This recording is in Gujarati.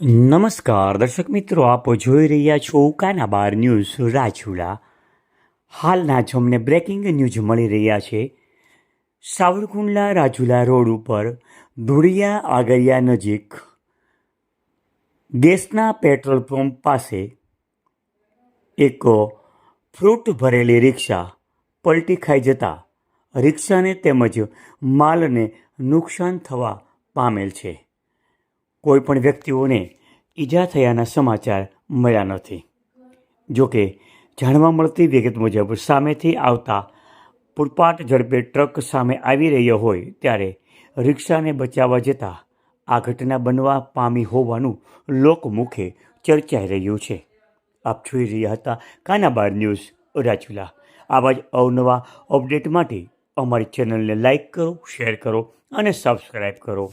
નમસ્કાર, દર્શક મિત્રો, આપ જોઈ રહ્યા છો ઉકાના બાર ન્યૂઝ રાજુલા. હાલના જ અમને બ્રેકિંગ ન્યૂઝ મળી રહ્યા છે. સાવરકુંડલા રાજુલા રોડ ઉપર ધુળિયા આગરિયા નજીક ગેસના પેટ્રોલ પંપ પાસે એક ફ્રૂટ ભરેલી રિક્ષા પલટી ખાઈ જતા રિક્ષાને તેમજ માલને નુકસાન થવા પામેલ છે. કોઈ પણ વ્યક્તિઓને ઈજા થયાના સમાચાર મળ્યા નથી. જોકે, જાણવા મળતી વિગત મુજબ, સામેથી આવતા પૂરપાટ ઝડપે ટ્રક સામે આવી રહ્યો હોય ત્યારે રિક્ષાને બચાવવા જતાં આ ઘટના બનવા પામી હોવાનું લોકમુખે ચર્ચાઈ રહ્યું છે. આપ જોઈ રહ્યા હતા કાનાબાર ન્યૂઝ રાજુલા. આવા જ અવનવા અપડેટ માટે અમારી ચેનલને લાઈક કરો, શેર કરો અને સબસ્ક્રાઈબ કરો.